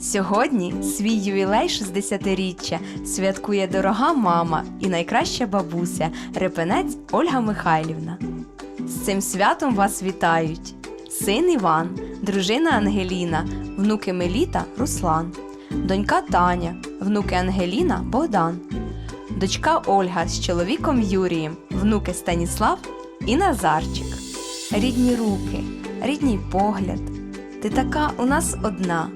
Сьогодні свій ювілей 60-річчя святкує дорога мама і найкраща бабуся, репенець Ольга Михайлівна. З цим святом вас вітають син Іван, дружина Ангеліна, внуки Меліта Руслан, донька Таня, внуки Ангеліна Богдан, дочка Ольга з чоловіком Юрієм, внуки Станіслав і Назарчик. Рідні руки, рідній погляд. Ти така у нас одна.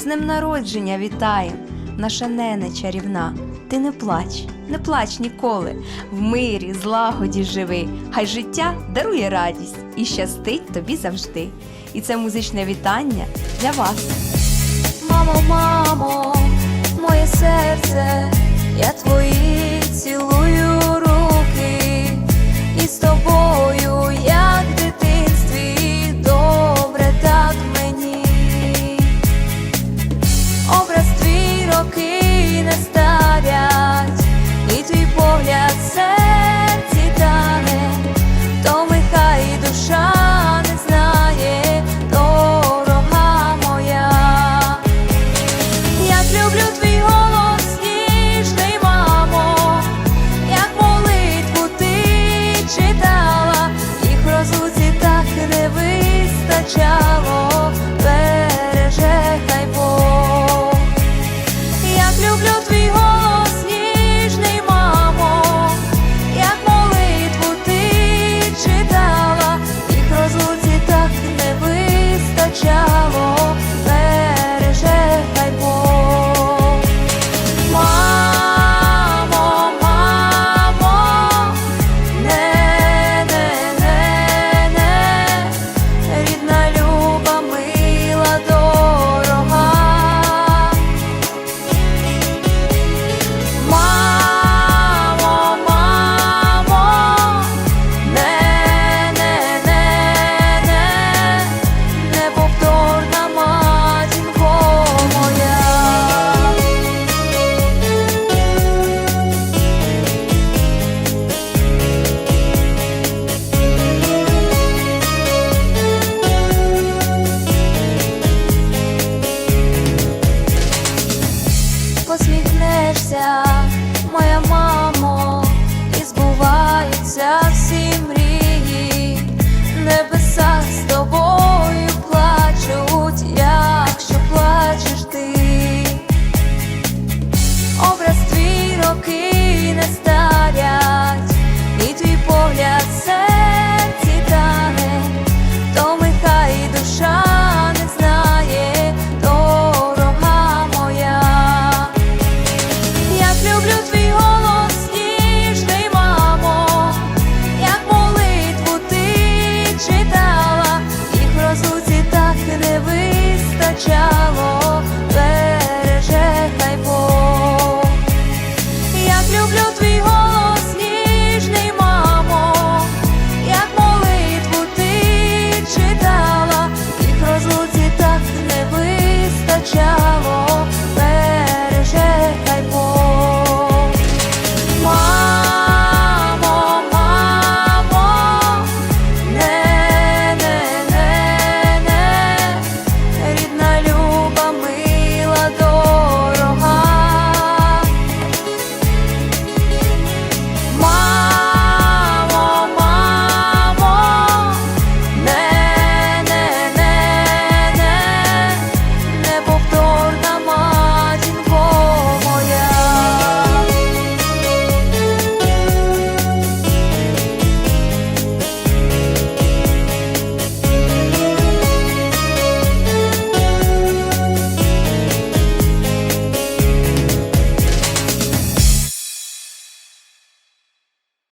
З ним народження вітає, наша нене чарівна. Ти не плач, не плач ніколи. В мирі, злагоді живи. Хай життя дарує радість і щастить тобі завжди. І це музичне вітання для вас. Мамо, мамо, моє серце, я твої